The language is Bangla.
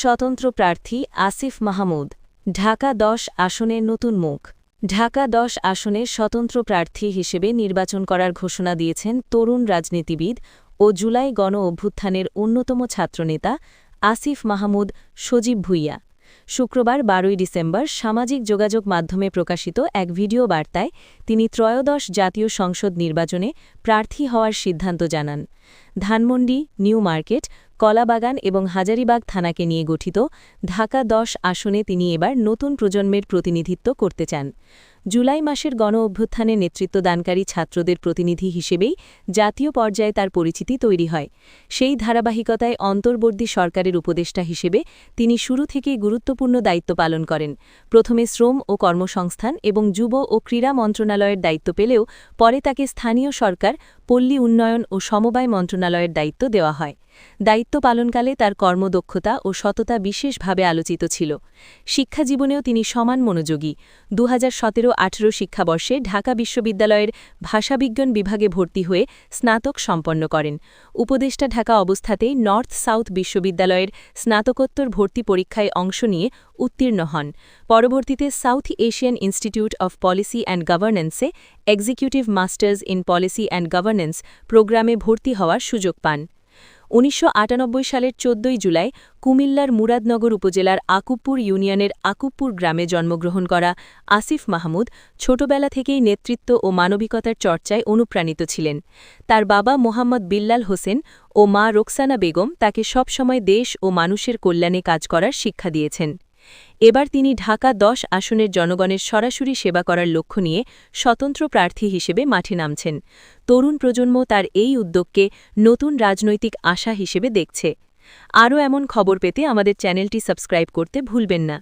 স্বতন্ত্র প্রার্থী আসিফ মাহমুদ, ঢাকা দশ আসনের নতুন মুখ। ঢাকা দশ আসনে স্বতন্ত্র প্রার্থী হিসেবে নির্বাচন করার ঘোষণা দিয়েছেন তরুণ রাজনীতিবিদ ও জুলাই গণ অভ্যুত্থানের অন্যতম ছাত্রনেতা আসিফ মাহমুদ সজীব ভুইয়া। শুক্রবার বারোই ডিসেম্বর সামাজিক যোগাযোগ মাধ্যমে প্রকাশিত এক ভিডিও বার্তায় তিনি ত্রয়োদশ জাতীয় সংসদ নির্বাচনে প্রার্থী হওয়ার সিদ্ধান্ত জানান। ধানমন্ডি, নিউ মার্কেট, কলাবাগান এবং হাজারিবাগ থানাকে নিয়ে গঠিত ঢাকা দশ আসনে তিনি এবার নতুন প্রজন্মের প্রতিনিধিত্ব করতে চান। জুলাই মাসের গণ অভ্যুত্থানে নেতৃত্বদানকারী ছাত্রদের প্রতিনিধি হিসেবেই জাতীয় পর্যায়ে তার পরিচিতি তৈরি হয়। সেই ধারাবাহিকতায় অন্তর্বর্তী সরকারের উপদেষ্টা হিসেবে তিনি শুরু থেকেই গুরুত্বপূর্ণ দায়িত্ব পালন করেন। প্রথমে শ্রম ও কর্মসংস্থান এবং যুব ও ক্রীড়া মন্ত্রণালয়ের দায়িত্ব পেলেও পরে তাকে স্থানীয় সরকার, পল্লী উন্নয়ন ও সমবায় মন্ত্রণালয়ের দায়িত্ব দেওয়া হয়। দায়িত্ব পালনকালে তার কর্মদক্ষতা ও সততা বিশেষভাবে আলোচিত ছিল। শিক্ষা জীবনেও তিনি সমান মনোযোগী। দু হাজার সতেরো আঠেরো শিক্ষাবর্ষে ঢাকা বিশ্ববিদ্যালয়ের ভাষাবিজ্ঞান বিভাগে ভর্তি হয়ে স্নাতক সম্পন্ন করেন। উপদেষ্টা ঢাকা অবস্থাতেই নর্থ সাউথ বিশ্ববিদ্যালয়ের স্নাতকোত্তর ভর্তি পরীক্ষায় অংশ নিয়ে উত্তীর্ণ হন। পরবর্তীতে South Asian Institute of Policy and গভর্নেন্সে executive masters in policy and governance প্রোগ্রামে ভর্তি হওয়ার সুযোগ পান। উনিশশো আটানব্বই সালের চোদ্দই জুলাই কুমিল্লার মুরাদনগর উপজেলার আকুপুর ইউনিয়নের আকুপুর গ্রামে জন্মগ্রহণ করা আসিফ মাহমুদ ছোটবেলা থেকেই নেতৃত্ব ও মানবিকতার চর্চায় অনুপ্রাণিত ছিলেন। তার বাবা মোহাম্মদ বিল্লাল হোসেন ও মা রোকসানা বেগম তাকে সবসময় দেশ ও মানুষের কল্যাণে কাজ করার শিক্ষা দিয়েছেন। এবার তিনি ঢাকা দশ আসনের জনগণের সরাসরি সেবা করার লক্ষ্য নিয়ে স্বতন্ত্র প্রার্থী হিসেবে মাঠে নামছেন। তরুণ প্রজন্ম তার এই উদ্যোগকে নতুন রাজনৈতিক আশা হিসেবে দেখছে। আরও এমন খবর পেতে আমাদের চ্যানেলটি সাবস্ক্রাইব করতে ভুলবেন না।